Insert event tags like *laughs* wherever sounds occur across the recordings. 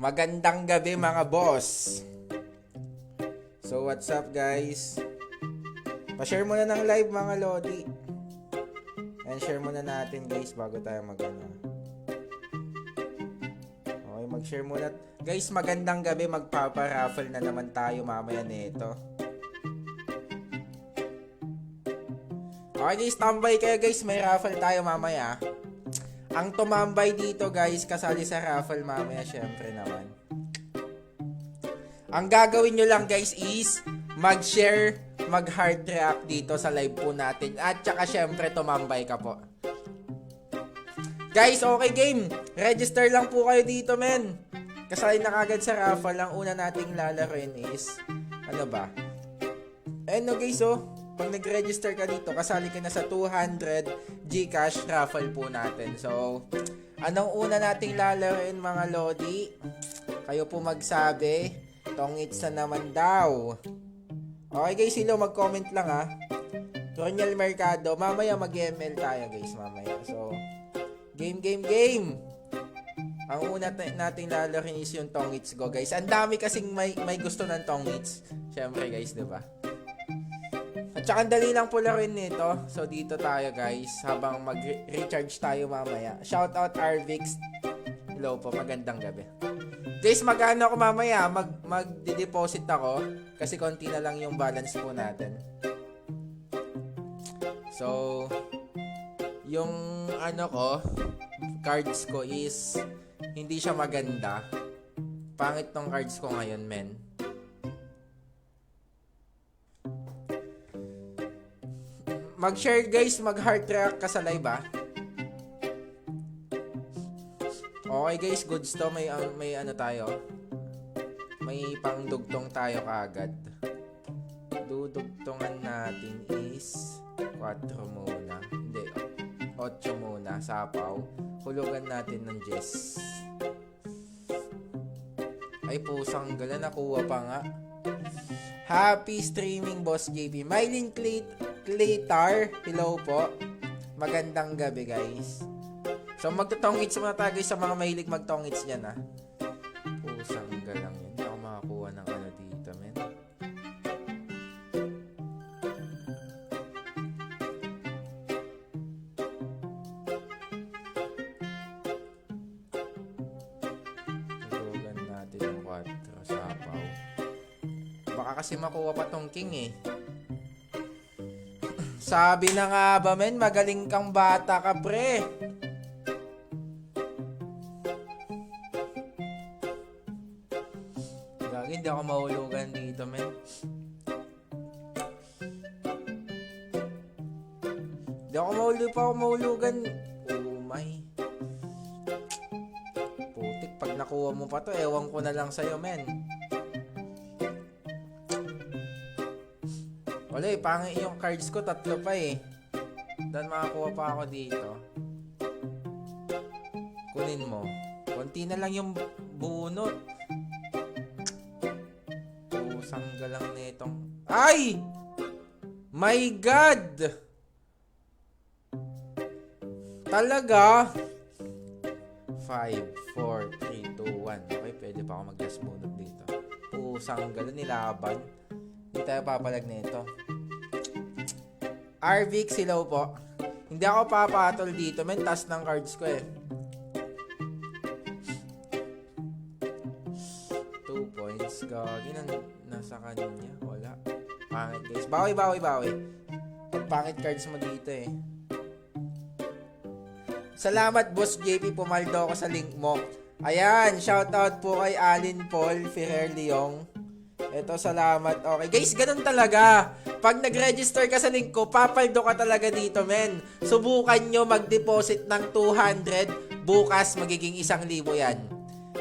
Magandang gabi mga boss. So what's up guys? Pa-share muna ng live mga lodi. And share muna natin guys bago tayo mag ano. Okay, mag-share muna. Guys, magandang gabi. Magpapa-raffle na naman tayo mamaya nito. Okay guys, tambay kayo guys. May raffle tayo mamaya. Ang tumambay dito guys, kasali sa raffle mamaya syempre naman. Ang gagawin nyo lang guys is mag-share, mag-heart react dito sa live po natin. At saka syempre tumambay ka po. Guys, okay game. Register lang po kayo dito men. Kasali na kagad sa raffle. Ang una nating lalaroin is, ano ba? Eh no guys oh, pag nag-register ka dito, kasali ka na sa 200 Gcash raffle po natin. So, anong una nating lalaroin mga Lodi? Kayo po magsabi. Tongits na naman daw. Okay guys, silo mag-comment lang ha. Roniel Mercado, mamaya mag-ML tayo guys, mamaya. So, game, game, game! Ang una nating lalaroin is yung Tongits Go guys. Ang dami kasing may, may gusto ng Tongits. Siyempre guys, di ba? At saka dali lang po laruin nito. So dito tayo guys habang mag-recharge tayo mamaya. Shout out Arvix. Hello po, magandang gabi. Guys, magano ako mamaya? Mag mag-deposit ako kasi konti na lang yung balance po natin. So yung ano ko, cards ko is hindi siya maganda. Pangit tong cards ko ngayon, men. Mag-share guys, mag-heart react ka sa live ah. Okay guys, goods to. May, uh, may ano tayo. May pangdugtong tayo kaagad. Dudugtungan natin is 4 muna. Hindi, 8 muna. Sapaw. Hulugan natin ng Jess. Ay pusang gala, nakuha pa nga. Happy streaming, Boss JB. Mylene Clay Claytar, hello po. Magandang gabi, guys. So, magtotongits muna tayo guys, sa mga mahilig magtongits dyan, ha. Pusang galang yun. Hindi ako makakuha ng ano dito, men. Tutugan natin yung 4 sapaw. Baka kasi makuha pa tong king, eh. Sabi na nga ba, men, magaling kang bata ka, pre. Gagi, hindi ako mahulugan dito, men. Hindi ako mahulog pa ako mahulugan. Oh my. Putik, pag nakuha mo pa to, ewan ko na lang sa'yo, men. Wala eh, pangit yung cards ko, tatlo pa eh. Dan makakuha pa ako dito. Kunin mo. Konti na lang yung bunot. Pusang galang nitong... Ay! My God! Talaga? 5, 4, 3, 2, 1. Okay, pwede pa ako mag-gas bunot dito. Pusang galang nilaban. Hindi tayo papalag nito. Arvix, hello po. Hindi ako papatol dito. Men, taas ng cards ko eh. 2 points. Gagi na nasa kanya. Wala. Pangit guys. Bawi, bawi, bawi. At pangit cards mo dito eh. Salamat, Boss JP. Pumaldo ako sa link mo. Ayan, shoutout po kay Alin Paul Ferrer Leong. Ito, salamat. Okay. Guys, ganun talaga. Pag nag-register ka sa link ko, papaldo ka talaga dito, men. Subukan nyo mag-deposit ng 200. Bukas, magiging 1,000 yan.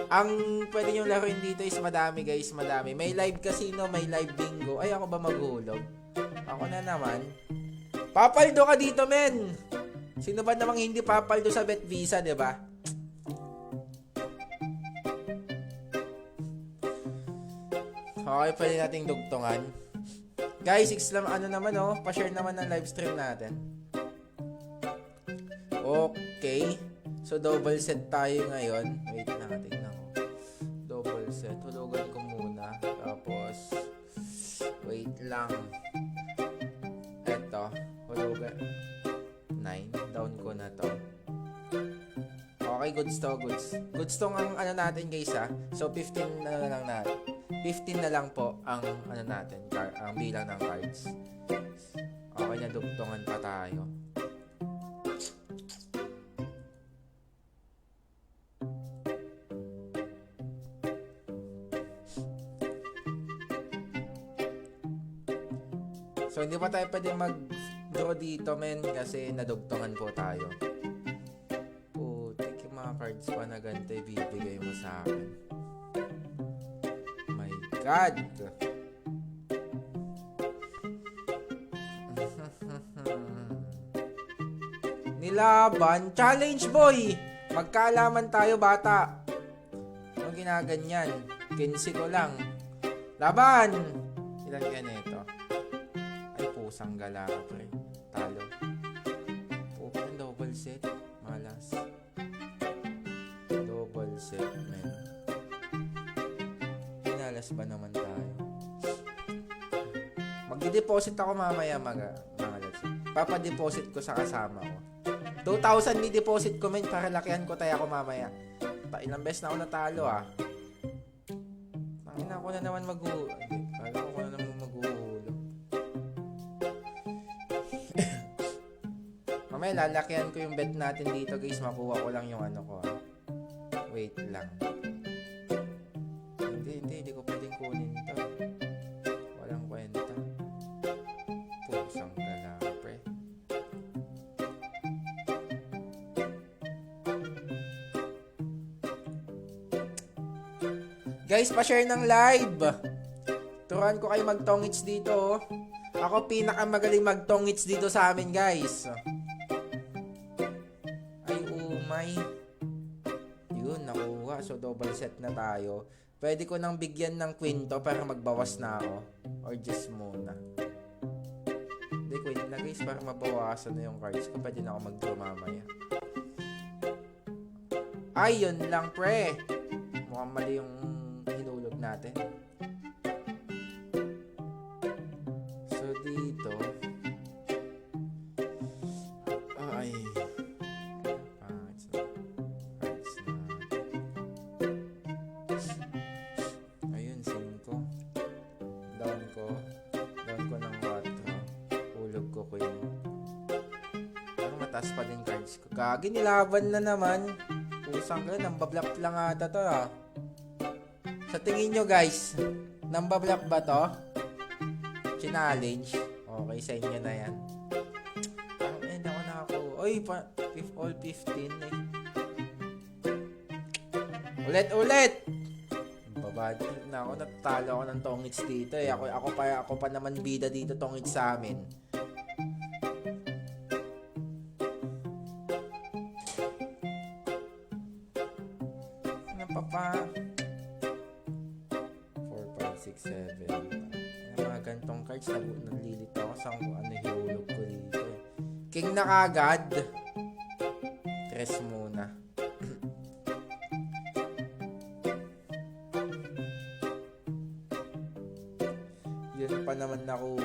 Ang pwede nyo laruin dito is madami, guys. Madami. May live casino, may live bingo. Ay, ako ba maghulog? Ako na naman. Papaldo ka dito, men. Sino ba namang hindi papaldo sa Bet Visa, di ba? Okay, pwede nating dugtungan. Guys, Islam, ano naman oh, pa-share naman ng live stream natin. Okay. So, double set tayo ngayon. Wait lang, tingnan ko. set. Hulugan ko muna. Tapos, wait lang. Eto, hulugan. 9. Down ko na to. Okay, goods to, goods. Goods to ang ano natin guys ha. So, 15 na lang natin. 15 na lang po ang ano natin, car, ang bilang ng cards. Okay, nadugtungan pa tayo. So, hindi pa tayo pwede mag-draw dito, men, kasi nadugtungan po tayo. Putik yung mga cards pa na ganito, ibibigay mo sa akin. God! Nilaban, challenge boy! Magkaalaman tayo bata. Ano ginaganyan? 15 ko lang. Laban! Ilan yan ito? Ay, pusang gala pre. Talo. Pinalas ba naman tayo? Magdi-deposit ako mamaya mga mga lads. Papadeposit ko sa kasama ko. 2,000 ni deposit ko men para lakihan ko tayo ako mamaya. Pa ilang beses na ako natalo ah. Pangina ko na naman mag Kala ko na naman maghuhulog. *laughs* Mamaya lalakihan ko yung bet natin dito guys. Makuha ko lang yung ano ko ah. Wait lang. Hindi, hindi. Hindi ko Guys, pa-share ng live. Turuan ko kayo magtongits dito. oh. Ako pinakamagaling magtongits dito sa amin, guys. Ay, umay. Yun, nakuha. So, double set na tayo. Pwede ko nang bigyan ng kwinto para magbawas na ako. Or just muna. Hindi, kwento na guys para mabawasan na yung cards ko. Pwede na ako mag-draw mamaya. Ay, yun lang, pre. Mukhang mali yung natin. So, dito. Ay. Cards. Cards natin. Ayun, 5. Down ko. Down ko ng 4. Hulog ko queen. Parang mataas pa din cards ko. Gagi, nilaban na naman. Pusang ka, nambablap lang ata to ah. Sa tingin nyo guys, nambablap ba to? Challenge. Okay, sa inyo na yan. Parang end ako na ako. Oy, pa, all 15 eh. Ulit, ulit! Babadi na ako, natalo ako ng tongits dito eh. Ako, ako, pa, ako pa naman bida dito tongits sa amin. Cards, nag nalilito ako sa kung ano hulog ko dito eh. King na kagad. Tres muna. *clears throat* Yun pa naman nakuha.